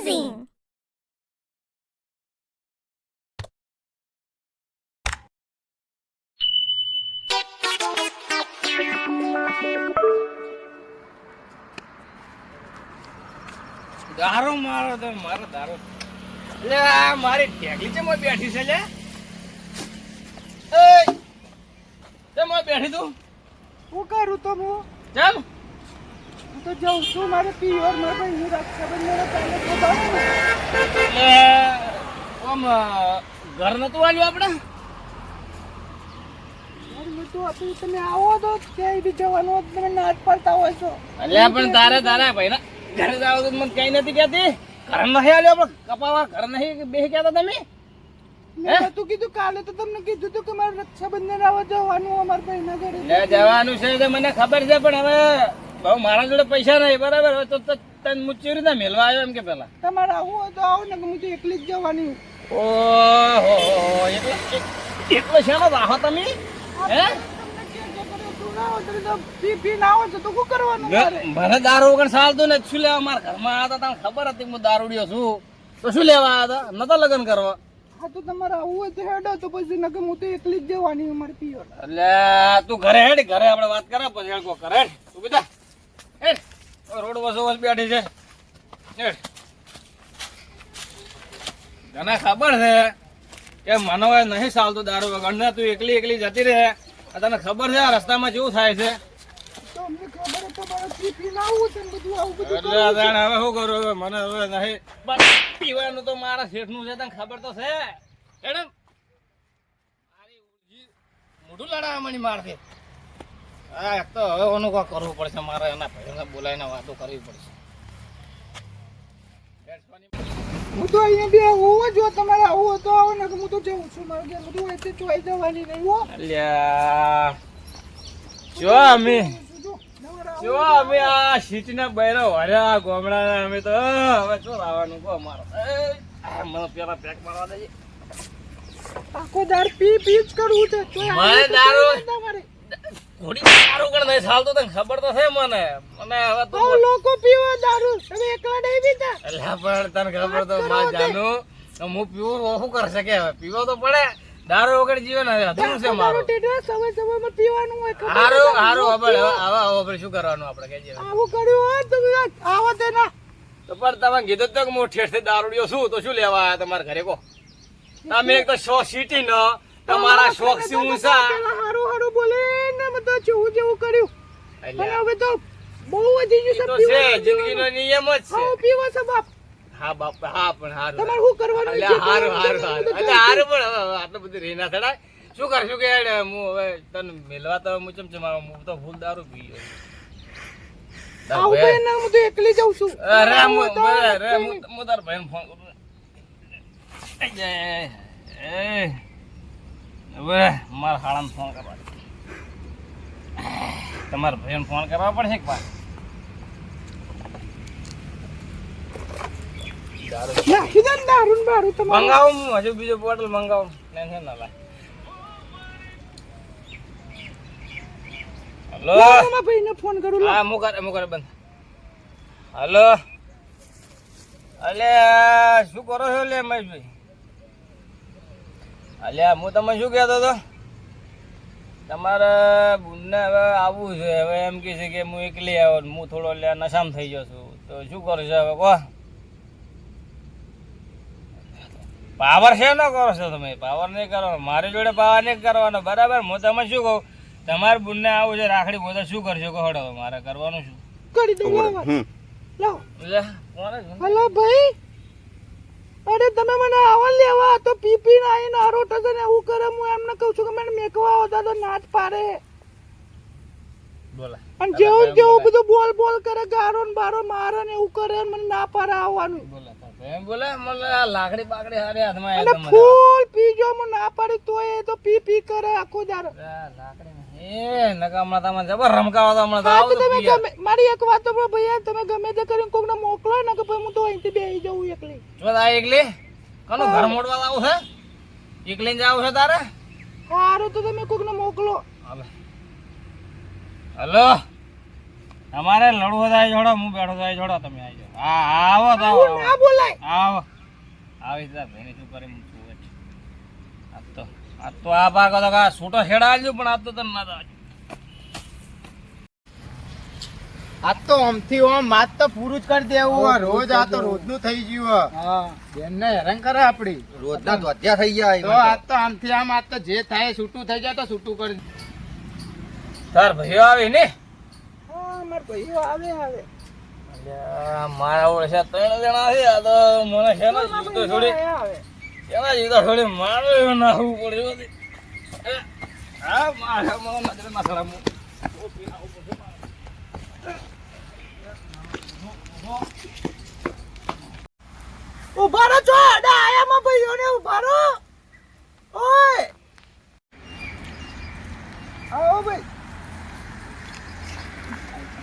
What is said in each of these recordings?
Amazing! દારો મારો તો મારો દારો. લે આ મારી ઢેકલી છે મોય બેઠી છે લે. એ તે મોય બેઠી તું? હું કરું તો હું? ચમ. હું તો જાઉં છું મારે પિયોર મારે ભાઈની રક્ષાબંધન ચાલે તો બરાબર. લે ઓમ અ, ઘર નતું આપણે? તમે આવો તો ક્યાંય બી જવાનું તમે ના જ હોય છો. અલ્યા પણ તારે તારા ભાઈ ના ઘરે જાવ તો મને કઈ નથી કહેતી. ઘર નહીં આલ્યો આપણે કપાવા ઘર નહીં બેસી કહેતા તમે? મેં કીધું કાલે તો તમને કીધું હતું કે મારે રક્ષાબંધન આવવા જવાનું અમારા ભાઈના ઘરે. જવાનું છે મને ખબર છે પણ હવે બહુ મારા જોડે પૈસા નહીં બરાબર? તો તને હું ચેવી ના મેળવા આવ્યો એમ કે પેલા? તમારે આવું હોય તો આવો ને કે હું તો એકલી જ જવાની ઓહો એટલે એકલો શેનો રાહો તમે? હે મને દારૂ વગર ચાલતું ને શું લેવા? મારા ઘરમાં હતા તમને ખબર હતી હું દારૂડિયો છું? તો શું લેવા હતા? નતા લગ્ન કરવા? હા તો તમારે આવું હોય તો હેડો તો પછી નકે હું તો એકલી જ જવાની અમારે પિયર એટલે તું ઘરે હેડ ઘરે આપણે વાત કરે પછી હેડ કો કરે તું બધા? રોડ વસો વસ બેઠી છે. તને ખબર છે કે મને નહીં ચાલતું દારૂ વગર ને તું એકલી એકલી જતી રહે. તને ખબર છે આ રસ્તામાં કેવું થાય છે? હવે શું કરું? હવે મને હવે નહીં. પીવાનું તો મારા શેઠનું છે તને ખબર તો છે. હેડમ મારી મોઢું લડાવવા મળી મારથી. હા તો હવે ઓનું કાંઈ કરવું પડશે. મારે એના ભાઈને બોલાવીને વાતો કરવી પડશે. હું તો અહીંયા બે હોવો જો તમારે આવું હોય આવો ને હું તો જઉં છું. મારે ઘેર બધું હોય ચોઈ જવાની નહીં હો. અલ્યા. જો અમે જો. અમે આ સીટના બૈરો હર્યા ગોમડાના અમે તો હવે શું લાવવાનું કહો મારો મને પેલા પેક મારવા દઈએ આખો દાર પી પી જ કરવું છે. મને દારૂ- થોડી નહીં ચાલતું તને ખબર તો છે મને. મને હવે તો લોકો પીવા દારૂ. તમે એકલા નહીં પીતા. અલ્યા પણ તને ખબર તો માં જાનું. હું પીવું શું કરી શકે હવે? પીવો તો પડે. દારૂ વગર જીવન હવે અધૂરું છે મારું? સમય સમયમાં પીવાનું હોય હારું હારું હવે હવે હવે હવે શું કરવાનું આપણે? કહેજે આવું કર્યું હોય તમે આવો તે ના. તો પણ તમે કીધું તો કે હું ઠેઠથી દારૂડિયો છું તો શું લેવા આવ્યા તમારા ઘરે કો તમે એક તો સો સીટી ન તમારા શોખ શું હું પેલા હારું હારું બોલે. ને બધું જેવું જેવું કર્યું. અને અલ્યા, હવે તો બહુ વધી ગયું તો છે. જિંદગીનો નિયમ. જ છે. હા પીવો છે બાપ હા બાપ હા પણ હારું તમારે શું કરવાનું અલ્યા, છે? હારું હારું હારું. એટલે હારું પણ આટલું બધું રહી ના થડાય. શું કરશું કે હું હવે તને મેલવા તો હું ચમચમ હું તો ફૂલ દારૂ પી ગયો. આવું તાર કઈ ના હું તો એકલી જાઉં છું. અરે હું તો અરે, અરે, હું નહીં. ભાઈને ફોન કરું. એ. હવે મારા હાળાને ફોન કરવા તમારા ભાઈને ફોન કરવા પડશે એક વાર મંગાવું હું હજુ બીજો બોટલ મંગાવું. ટેન્શન ના લાય. હલો? મારા ભાઈને ફોન કરું. હા હું કરે બંધ. હલો? અલે શું કરો છો લે મહેશભાઈ અલ્યા હું તમે શું કહેતો હતો? તમારે બુનને હવે આવવું છે. હવે એમ કહે છે કે હું એકલી આવ્યો હું થોડો લે નશામ થઈ ગયો છું. તો શું કરું હવે? કહો. પાવર છે ન કરો છો તમે? પાવર નહીં કરવાનો. મારી જોડે પાવર નહીં કરવાનો. બરાબર? હું તમે શું કહું? તમારે બુનને આવું છે રાખડી બોધા શું કરશો? કહો હડો મારે કરવાનું શું? કરી દઉં લે, હલો ભાઈ. અરે તમે મને આવવા લેવા તો પી પી ને થશે ને એવું કરે હું એમને કહું છું કે મને મેકવા આવતા તો ના જ પાડે. બોલા. અને જેવું જેવું બધું બોલ બોલ કરે ગારો ને બારો મારે ને એવું કરે મને ના પાડે આવવાનું. એમ બોલે મને આ લાકડી બાકડી હારે હાથમાં તમને. ફૂલ પીજો મને ના પાડી તો એ તો પી પી કરે આખો દારો લાકડી એ નકામણા તમે જબર રમકાવો તો હમણાં આવો તમે ગમે મારી એક વાત તો ભૈયા તમે ગમે તે કરીને કોકને મોકલો ને કે ભાઈ હું તો અહીંથી બેહી જાઉં એકલી. જો આ એકલી કનો ઘર મોડવા આવું છે એકલી જાવ છો તારે? સારું તો તમે કોકને મોકલો. હાલે. હલો. તમારે લડવો થાય જોડો હું બેઠો થાય જોડો તમે આવી જાઓ. હા આવો તો આવો, ના બોલાય. આવો. આવી રીતે ભેણી શું કરી હું છું આ તો આ તો આ ભાગ તો છૂટો છેડા આલજો પણ આ તો તને ના આ તો ઓમથી ઓમ માત તો પૂરું જ કરી દેવું. રોજ આ તો રોજનું થઈ ગયું બેનને હેરાન કરે આપડી. રોજના ધ્વજા થઈ ગયા તો આ તો આમથી આમ આ તો જે થાય છૂટું થઈ જાય તો છૂટું કરી દે. તાર ભાઈઓ આવે ને? હા મારા ભાઈઓ આવે આવે. મારા ઓળશે ત્રણ જણા છે આ તો મને છે ને એના જીવ તો થોડી મારે નાખવું પડ્યું. હા મારે મને નજરે ના ઊભા રહો છો ડાયામાં ભાઈઓને ઊભા રહો. ઓય. આવો ભાઈ.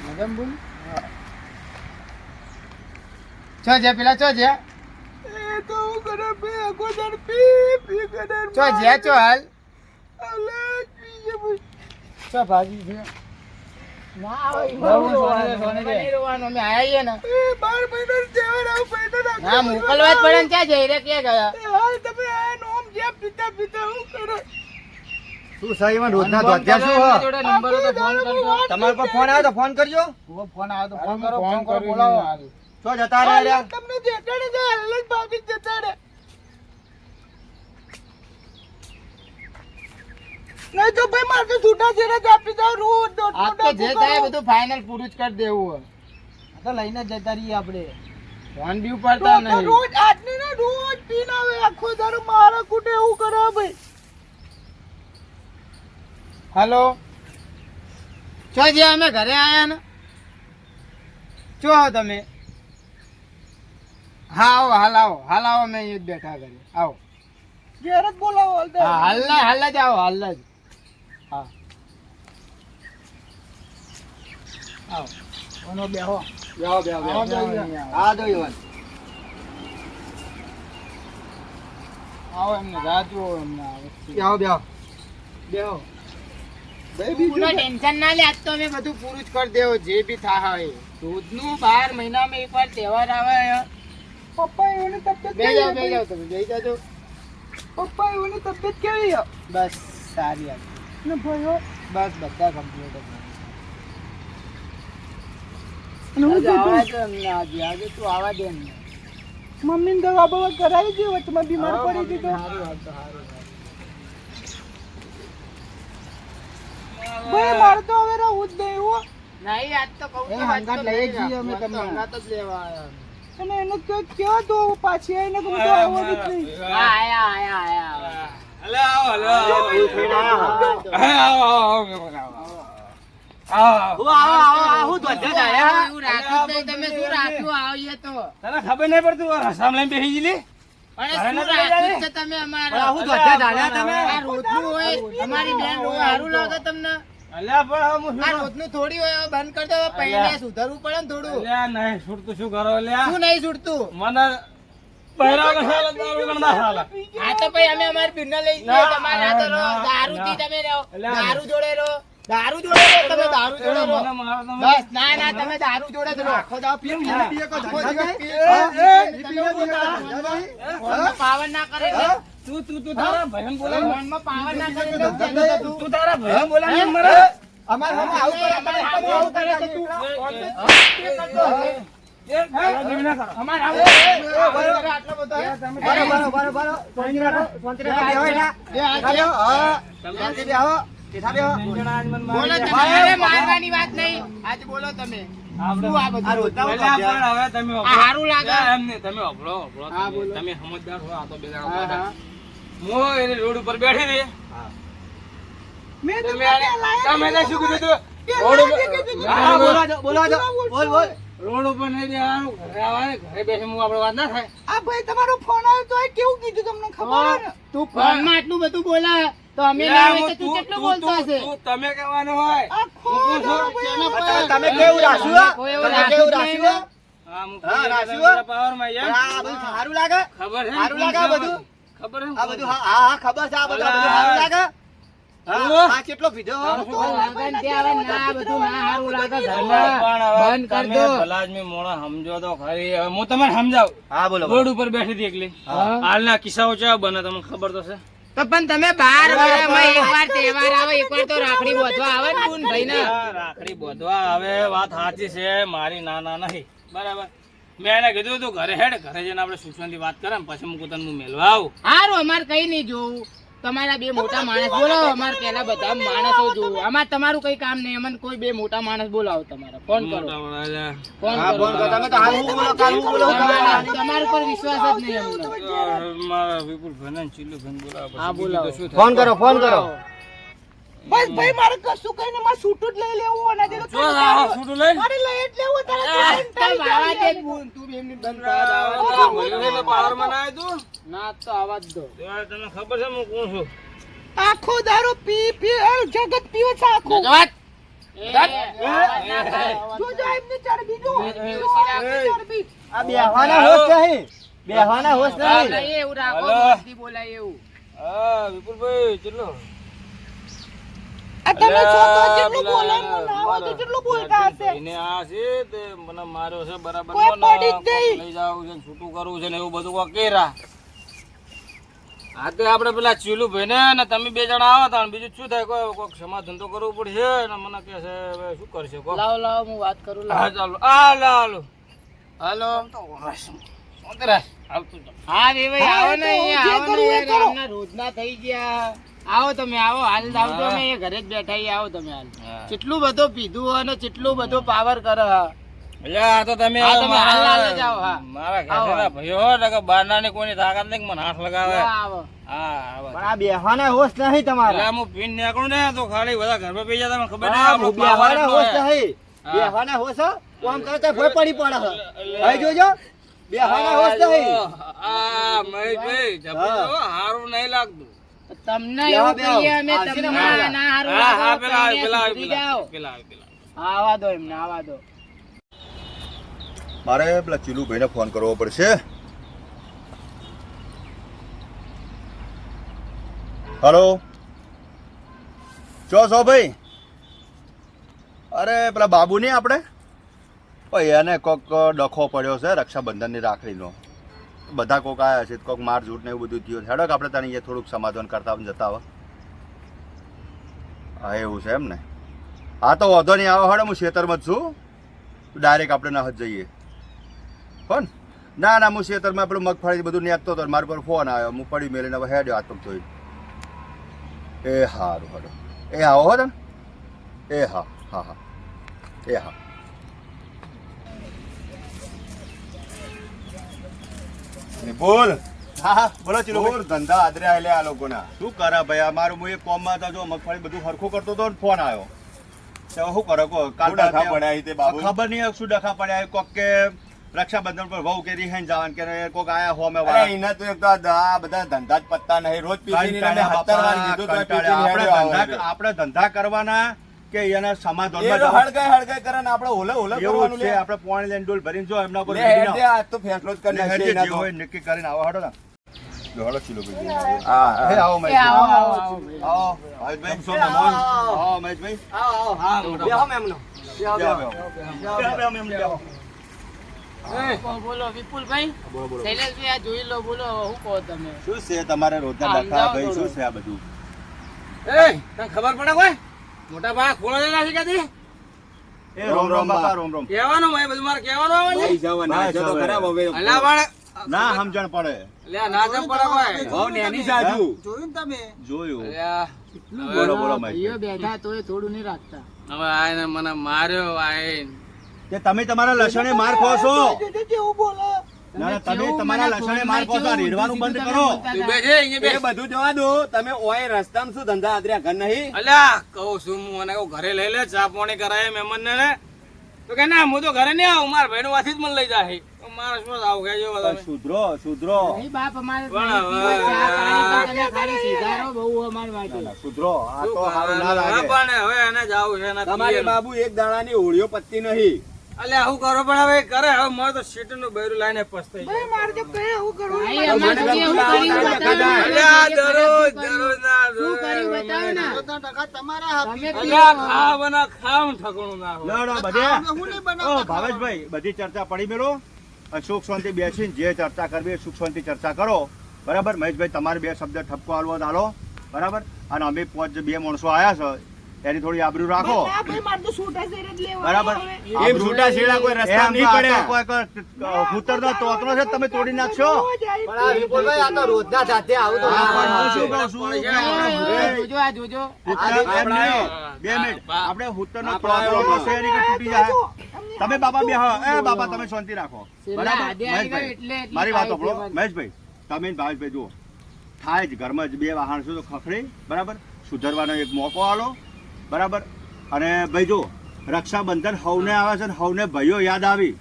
મજામાં બોલ? જે પેલા જે એ તો હું કરે બે પી પી કરે ચો જે હાલ. અલે પીજે ભાઈ. ચો ભાગી છે મોકલવા જ પડે ને ક્યાં જઈ રે ક્યાં ગયા? તમે આ નોમ જે પીતા પીતા હું કરે? શું સાહેબ રોજના ધોતિયા શું હો? નંબર તો ફોન કરજો. તમારા પર ફોન આવ્યો તો ફોન કરજો. ફોન આવ્યો તો ફોન કરો ફોન કરો બોલાવો. દીધું. જતા રહ્યા તમને જેટાડે છે જતા રે નહીં તો ભાઈ મારે તો છૂટા છેડા જ આપી દો રૂટ દોઢ આ તો જે થાય બધું ફાઇનલ પૂરું જ કરી દેવું આ તો લઈને જતા રહીએ આપણે. ફોન બી ઉપાડતા નહીં. રોજ આજની ને રોજ પીને આવે આખો દારૂ મારા કુટે એવું કરે ભાઈ. હાલો. ચો જે અમે ઘરે આયા ને? ચો આવો તમે? હા આવો હાલ આવો. હાલ આવો અમે અહીંયા બેઠા ઘરે. આવો. ઘેર જ બોલાવો હાલ હાલ હાલ જ આવો હાલ જ. આવો ઓનો બેહો બેહો, બેહો, બેહો. આવો બેહો અહીંયા. હા, દો ઈવન. આવો એમને રાહ એમને બેહો, બેહો. બેહો ટેન્શન ના લે આજ તો અમે બધું પૂરું જ કરી દેવો જે બી થાય હોય રોજનું બાર મહિનામાં એક વાર તહેવાર આવે પપ્પા એની તબિયત બે કેવી જાઓ બે જાઓ તમે બે જાજો પપ્પા એની તબિયત કેવી બસ સારી આવી ને ભાઈઓ બસ બધા કમ્પ્લીટ અને હું આજે કીધું, આવા દે એમને આજે આજે તું આવા દે મમ્મીને દવા બવા કરાવી હતી વચમાં બીમાર પડી હતી તો. હાલ ભાઈ મારે તો હવે રહું જ નહીં હું. નહીં આજ તો કહું છું તો આજ તો લઈ જઈએ અમે તમને. હંગાત જ લેવા આવ્યા અને એને કયો કયો તો પાછી આવીને કહું તો આવવાનું જ નહીં. આયા આયા આયા હલો આવો, અલે આવો. આયા હા, આવો, આવો, તને ખબર નહીં પડતું આ રસામ લઈને બેસી ગયેલી? બેન થોડી હોય બંધ સુધરવું પડે ને થોડું. અલ્યા નહીં છૂટતું શું કરો શું નહીં છૂટતું મને? હા તો ભાઈ અમે અમારી બેનને લઈ તમારે. તમે રહો દારૂ જોડે રહો. દારૂ જોડે તમે દારૂ જોડે મને બસ ના ના તમે દારૂ જોડે રહો આખો દાવ પીએ, પીએ, પીએ, કો પાવર ના કરે તું તું તું તારા ભયમ બોલા મનમાં પાવર ના કરે તું તું તારા ભયમ બોલા ને મરે અમાર હમ આવું કરે, આવું કરે છે તું. કરો. અમારે આવું આટલો બધો બરો, બરો, બરો, બરો. શાંતિ રાખો, શાંતિ રાખો. હાથ બેઠા બેહો. મારવાની વાત નહીં. આજ બોલો તમે. રોડ ઉપર બેઠી રોડ ઉપર- કીધું. હા, હા, બોલો. બોલાજો, બોલાજો. બોલ, બોલ. રોડ ઉપર નહીં બેસવાનું. ઘરે આવવાનું. ઘરે બેસી હું આપણે વાત ના થાય. આ ભાઈ તમારો ફોન આવ્યો તો કેવું કીધું તમને ખબર તું ફોન તું ફોનમાં આટલું બધું બોલે. તો અમે ના લ્યા, હોય હું તો તું તું- કેટલું બોલતો હશે? તમે કહેવાનું હોય. આખો હું કહું છું. દારૂ ભાઈ જેનો આવો. પર- તમે કેવું રાખ્યું હો? કોઈ એવું તમે કેવું રાખ્યું હા, હું? હા, પૂરી રાખ્યું રીતે હો? આ બધું સારું લાગે? ખબર છે સારું લાગે બધું? ખબર છે આ બધું હા હા હા, ખબર છે આ બધું સારું લાગે? આ કેટલો પીધો લગન ત્યાં હવે ના બધું ના હારું લાગે ઘરમાં બંધ કર દો. ભલા આદમી મોણા સમજો તો ખરી. હું તમને સમજાવું. હા બોલો રોડ ઉપર બેઠી હતી એકલી. હા. હાલના કિસ્સાઓ છે બને તમને ખબર તો છે? તો પણ તમે બાર વર્ષમાં એકવાર તહેવાર આવે એકવાર તો રાખડી બોધવા આવે ને બુન ભાઈ ને રાખડી બોધવા આવે વાત સાચી છે મારી ના ના નહીં. બરાબર. મેં એને કીધું તું ઘરે હેડ ઘરે જઈને આપણે સુખશાંતિ વાત કરે પછી હું તને હું મેળવા આવું. હારું અમારે કઈ નહીં જોવું. તમારા બે મોટા માણસ બોલો અમારે પેલા બધા માણસો જોવું. આમાં તમારું કઈ કામ નહીં અમને કોઈ બે મોટા માણસ બોલાવો તમારા. ફોન કરો. ફોન કરો. તમે તો હાલ હું બોલો કાલ હું બોલો? તમારા પર વિશ્વાસ જ નહીં અમને. મારા વિપુલ ભાઈ ને ચીલું ભાઈ બોલાવો હા, બોલાવો. તો શું થાય? ફોન કરો ફોન કરો. બસ ભાઈ મારે કશું કઈ ને મારે છૂટું જ લઈ લેવું અને જે તો છૂટું લઈને. મારે લઈ જ લેવું તારે આવા દે બુન, તું બેમની બંધ કર, આવા. તારા ભોળીઓ એટલે ના તું? ના તો આવા જ દો યાર, તને ખબર છે હું કોણ છું આખો દારૂ પી પી જગત પીવે છે આખું જગત! જો જો બેહવાના હોશ નહીં બેહવાના હોશ નહીં એવું રાખો બોલાય એવું હા વિપુલભાઈ ચલો તમે છો જેટલું પેલા બોલો ના હોય તો જેટલું બોલતા હશે. એને આ છે તે મને માર્યો છે બરાબર કોઈ પડી જ લઈ જાવું છે છૂટું કરવું છે ને એવું બધું કોઈ કેરા. હા તો આપણે પેલા ચીલું ભાઈ ને તમે બે જણા આવો તા બીજું શું થાય? કોઈ કોઈ સમાધાન તો કરવું પડશે ને મને કહે છે હવે શું કરશે કો લાવો લાવો હું વાત કરું હા ચાલો. આ લાલો હલો. હા રે ભાઈ આવો ને અહીંયા આવો ને રોજના થઈ ગયા. આવો તમે આવો હાલ આવજો અમે ઘરે જ બેઠા આવો તમે હાલ. કેટલું બધું પીધું અને કેટલું બધું પાવર કરે એટલે આ તો તમે મારા-. ઘેરના ને કે બારના ની કોઈની તાકાત નહીં મને હાથ લગાવે. પણ આ બેહવાના હોશ નહીં તમારે. હું પીન નીકળું ને તો ખાલી બધા ઘરમાં પી જાય તમને ખબર નહીં બેહવાના હોશ નહીં. બેહવાના હોશ. કોમ કરે ભોય પડી. હવે જોજો. બેહવાના હોશ નહીં. આ જબરું. છો, હારું નહીં લાગતું. તમને એવું કહીએ અમે ને તમને ના હારું હા હા પેલા પેલા પેલા પેલા પેલા આવા. દો એમને આવા દો. મારે પેલા ચીલુભાઈને ફોન કરવો પડશે. હલો? ચો છો ભાઈ? અરે પેલા બાબુ નહીં આપણે? ભાઈ એને કોક ડખો પડ્યો છે રક્ષાબંધનની રાખડીનો. બધા કોક આવ્યા છે, કોક માર ઝૂટ ને એવું બધું થયું છે. હેડો આપણે અહીંયા થોડુંક સમાધાન કરતા જતા આવો. હા, એવું છે એમ ને? હા, તો વાંધો નહીં, આવો હેડો, હું ખેતરમાં જ છું. ડાયરેક્ટ આપણે ના જઈએ. પણ ના ના, હું ખેતરમાં પેલું મગફળી બધું નાખતો હતો મારા પર ફોન આવ્યો. હું પડી મેલીને હવે હેડ્યો પગ ધોઈ એ હારું, હડો. એ આવો હો તને. એ હા હા હા. એ હા. બોલ. હા હા બોલો ચીલો બોલ ધંધા આદરે આલે આ લોકોના. શું કરે ભાઈ? આ હું એક કોમમાં હતો જો મગફળી બધું હરખું કરતો હતો ફોન આવ્યો. તો શું કરે કો કાલ ડખા પડ્યા તે બાબુ? ખબર નહીં શું ડખા પડ્યા કોક કે રક્ષાબંધન પર વહુ કે રિહાઈન જવાનું કે કોક આયા હોમે વાળા. એના તો એક તો આ બધા ધંધા જ પત્તા નહીં. રોજ ને વાર કીધું આપણે ધંધા આપણે ધંધા કરવાના કે એના. સમાધાનમાં જવા- હળગાઈ હળગાઈ કરે ને આપણે ઓલે ઓલે કરવાનું લે. આપણે પોણી લઈને ડોલ ભરીને જો એમના પર લે જાઓ. આજ તો ફેંસલો જ કરી નાખશે એના તો. નક્કી કરીને આવો હાડો ને. જો હળો ચીલો ભાઈ હા, હે. આવો એ આવો આવો આવો ભાઈ છો, મહેમાન? આવો મહેશભાઈ. આવો આવો. હા બેહો મેમનો બેહો બેહો, બેહો. બેહો. બેહો. બોલો, વિપુલભાઈ. બોલો, બોલો. શૈલેષભાઈ આ જોઈ લો બોલો શું કહો તમે? શું છે તમારે રોજના ભાઈ? શું છે આ બધું? એ તને ખબર પડે કોઈ? મોટા ભાઈ ખોળો લેલા છે કદી એ રોમ, રોમ બાપા રોમ રોમ કહેવાનું ભાઈ બધું મારે કહેવાનું આવે ને? ભાઈ જવા, ના, બસ જો તો ખરાબ હવે. અલા પણ ના સમજણ પડે. લે ના જમ પડે કોઈ ભાવ નેની સાજુ. જોયું અલ્યા. બોલો બોલો ભાઈ બેઠા તોય થોડું નહીં રાખતા. હવે આને મને માર્યો આઈને. કે તમે તમારા લસણે માર ખો છો બોલે. તમે તમારા મને માર ખો રેડવાનું બંધ કરો. તમે તું બોલતા બેસે અહીંયા એ બધું જવા દો તમે ઓય રસ્તામાં શું ધંધા આદર્યા ઘર નહીં? અલ્યા કહું છું હું ઘરે લઈ લે ચા પાણી કરાય મહેમાન ને તો કે ના હું તો ઘરે નહીં આવું મારા ભાઈ વાથી જ મને લઈ જાય. મારે શું આવું કે સુધરો સુધરો. બાપ અમારે પણ નહીં હવે- પીવા ચા પાણી તો તમે ખાલી સીધારો બહુ અમાર માટે સુધરો. આ તો સારું ના લાગે. પણ હવે એને જાવું છે તમારી બાબુ એક દાડાની હોળીઓ પત્તી નહીં. અલ્યા આવું કરો? પણ હવે કરે. હવે મારે તો શેઠનું બૈરું લાઈને પસ્તાઈ. ભાઈ મારે તો કઈ આવું કરવું ભાઈ, અમારે તો એવું કર્યું બતાવો ને. અલ્યા દરરોજ દરરોજ ના શું કર્યું બતાવો ને. ટકા તમારા હાથ. તમે અલ્યા ખાવાના ઠકણું ના હોય. ના, ના, બધે. હું નહીં ઓ ભાવેશભાઈ બધી ચર્ચા પડી મેલો અને સુખ શાંતિ બેસીને જે ચર્ચા કરવી સુખ શાંતિ ચર્ચા કરો. બરાબર? મહેશભાઈ તમારે બે શબ્દ ઠપકો હાલવો હાલો બરાબર? અને અમે પાંચ બે માણસો આયા છે. એની થોડી આબરૂ રાખો. ના ભાઈ મારે તો છૂટા શેર જ લેવા બરાબર. એમ છૂટા છેડા કોઈ રસ્તા નહીં પડે. તો કોઈ કોઈ તોતરો છે તમે તોડી નાખશો. ના આપણે. બે મિનિટ. આપણે હુતરનો તોતરો તો છે નહીં કે તૂટી જાય. તમે બાબા બે હા. એ બાબા તમે શાંતિ રાખો. બરાબર? મારી વાત વાત. મહેશભાઈ તમે ને ભાવેશભાઈ જુઓ. થાય જ ઘરમાં જ બે વાહન છો તો ખખડી બરાબર? સુધરવાનો એક મોકો આલો. બરાબર? અને ભાઈ જો રક્ષાબંધન હવને આવે છે ને હવને ભાઈઓ યાદ આવી.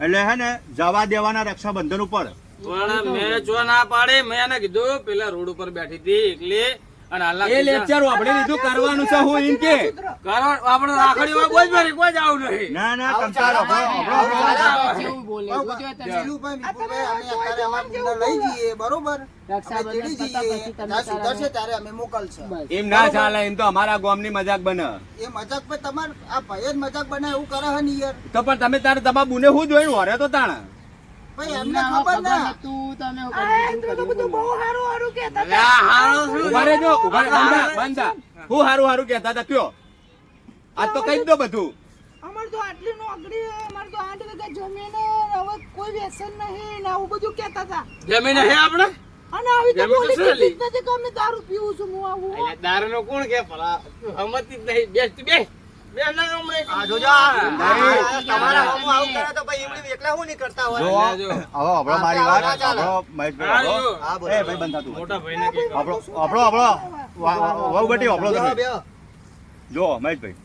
એટલે હે ને, જવા દેવાના રક્ષાબંધન ઉપર. પણ મેં જો ના પાડી, મેં એને કીધું, પેલા રોડ ઉપર બેઠી હતી હાલના એ લેક્ચર આપણે લીધું કરવાનું છે હું કે. આપણે કોઈ નહીં. ના ના બોલે અમે અત્યારે લઈ જઈએ બરોબર? અમે રક્ષાબંધન તેડી પતા જઈએ પછી તમે ત્યાં સુધરશે તારા- ત્યારે અમે મોકલશે. બસ. એમ ના ચાલે એમ તો અમારા ગામની મજાક બને. એ મજાક પર તમાર આ ભાઈ જ મજાક બને એવું કરે હે ને યાર તો પણ તમે તારે તમારા બુને શું જોયું? હોરે તો તાણ. ભાઈ એમને એમને ખબર ના. નતું, તમે એવું આ કર્યું, એમ તો બધું બહુ સારું સારું કહેતા હતા. અલ્યા, શું? ઊભા રહેજો ઊભા રહે, બંધા બંધા હું હારું હારું કહેતા હતા કયો? આજ તો કહી દો બધું. અમારે તો આટલી નોકરી અમારે તો આઠ વીઘા જમીન હવે કોઈ વ્યસન નહીં ને આવું બધું કહેતા હતા. જમીન હે આપણે? અને આવી તો બોલી નથી કે અમે દારૂ પીવું છું હું આવું એટલે દારૂનો કોણ કે ભલા હમતી જ નહીં બેસ્ટ તું બે બે ના હમણાં એક- આ જોજો આ. આ તમારા હામું આવું કરે તો ભાઈ એમની એકલા હું નહીં કરતા હોય. જો મહેશભાઈ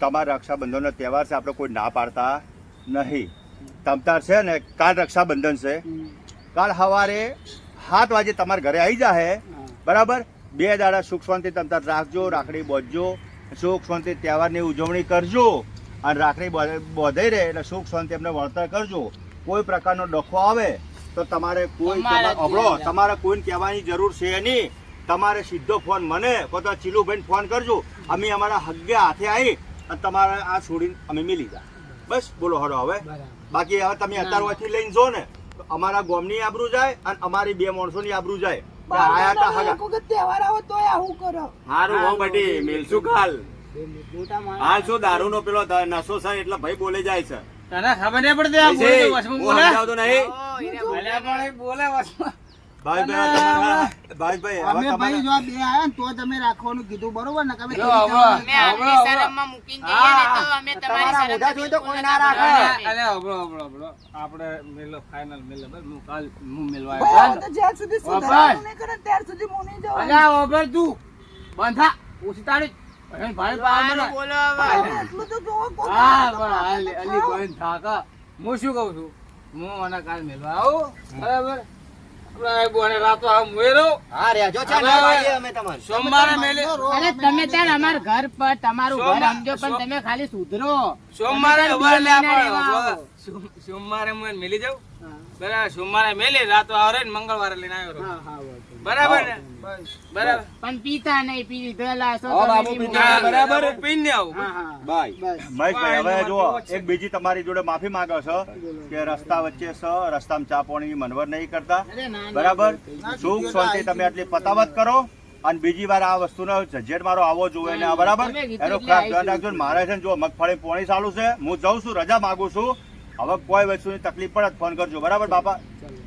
તમારા રક્ષાબંધન રક્ષાબંધનનો તહેવાર છે આપણે કોઈ ના પાડતા નહીં. તમતાર છે ને કાલ રક્ષાબંધન છે. કાલ સવારે સાત વાગે તમારા ઘરે આવી જાહે. બરાબર? બે દાડા સુખ શાંતિ તમતાર રાખજો રાખડી બોધજો સુખ શાંતિ તહેવારની ઉજવણી કરજો અને રાખડી બોધ- બોધાઈ રહે એટલે સુખ શાંતિ એમને વળતર કરજો. કોઈ પ્રકારનો ડખો આવે તો તમારે કોઈ અભળો તમારે કોઈને કહેવાની જરૂર છે નહીં. તમારે સીધો ફોન મને પોતા ચીલુભાઈને ફોન કરજો. અમે અમારા હગ્ગે હાથે આવી અને તમારે આ છોડીને અમે મિલી જાય બસ બોલો હડો હવે. બાકી હવે તમે અત્યાર લઈને જો ને અમારા ગામની આબરૂ જાય અને અમારી બે માણસોની આબરૂ જાય. આયા તા હગા. એક વખત તહેવાર આવે તોય આવું કરો? હારું હો બટી માણસ. હાલ શું દારૂનો પેલો ધ- નશો છે એટલે ભાઈ બોલે જાય છે. તને ખબર નહીં પડતી આ બોલે બોલે? નહીં. બોલે. ભાઈ ભાઈ તમારા- ભાઈ ભાઈ હવે અમે ભાઈ તમારે જો આ બે આયા ને તો જ રાખવાનું કીધું બરોબર ને કે અમે જો, તેડી હમણાં. જવાના. અમે આપણી શરમમાં મૂકીને જઈએ ને તો અમે તમારી તમારા શરમમાં મોઢા જોઈ તો બિલકુલ કોઈ ના ના રાખે. રાખે. અલ્યા, હબળો, હબળો, હબળો. આપણે મેલો ફાઇનલ મેલો હું કાલ હું મેલવા જ્યાં સુધી ત્યાર સુધી હું નહીં જવાનું. અલ્યા તું બંધા ઓછી હા શું કહું છું હું અને કાલ મેલવા આવું બરાબર તમે તાર અમારા ઘર પર તમારું ઘર સોમવાર- સમજો પણ તમે ખાલી સુધરો. સોમવારે સોમવારે મેલી જાઉં? બરાબર સોમવારે મેલી રાતો આવરે ને મંગળવારે લઈને આવ્યો રહું. બરાબર ને? બરાબર. પણ પીતા નહીં પી લીધેલા છો બાબુ પીતા બરાબર. હું પીને આવું. હા, હા. મહેશભાઈ હવે જુઓ એક બીજી તમારી જોડે માફી માંગો છો કે રસ્તા વચ્ચે છો રસ્તામાં ચા પાણી મનવર નહીં કરતા. બરાબર? સુખ શાંતિ તમે આટલી પતાવત કરો અને બીજી વાર આ વસ્તુનો ઝંઝટ મારો આવો જોવે ને આ બરાબર? એનો ખાસ ધ્યાન રાખજો મારે છે ને જો મગફળી પોણી ચાલુ છે હું જાઉં છું રજા માગું છું. હવે કોઈ વસ્તુની તકલીફ પડે ફોન કરજો. બરાબર બાપા?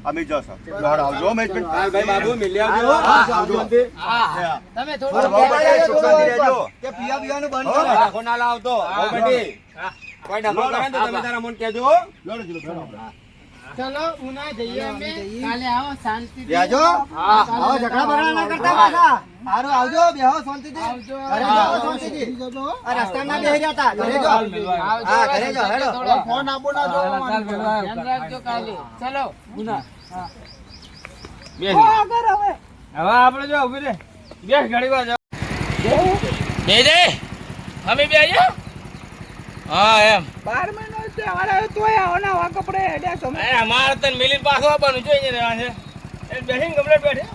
અમે જશો આવજો મહેશભાઈ ભાઈ બાબુ મિલી આવજો હા, આવજો. હા. તમે થોડું બાબા, કહેજો. સુખ શાંતિ રહેજો. કે પિયા પિયાનું બંધ. કરો ડખો ના લાવતો બેટી. કોઈ ડખો કરે તો તમે તારા મન કહેજો હો. દોડો, ચલો, ઉના જઈએ અમે. કાલે આવો શાંતિ હા આવો ઝઘડા બગડા ના કરતા પાછા. હારું આવજો બેહો શાંતિથી. આવજો. ઘરે જાઓ શાંતિથી. આ રસ્તા ના બેહી રહ્યા તા ઘરે જો. હા ઘરે જો હેડો. ફોન આપો ના જો ધ્યાન રાખજો કાલે. ચલો. બેસ. હો આગળ હવે. હવે આપણે જો ઊભી રે બેસ ઘડી વાર જાઓ. બે દે અમે બે આયા? હા એમ. બાર મહિનો આવ્યો તોય આવા ને આવા કપડે હેડ્યા તમે અમારે તને મિલી પાછો આવવાનું જોઈએ ને બેસીને કમ્પ્લેટ બેઠે.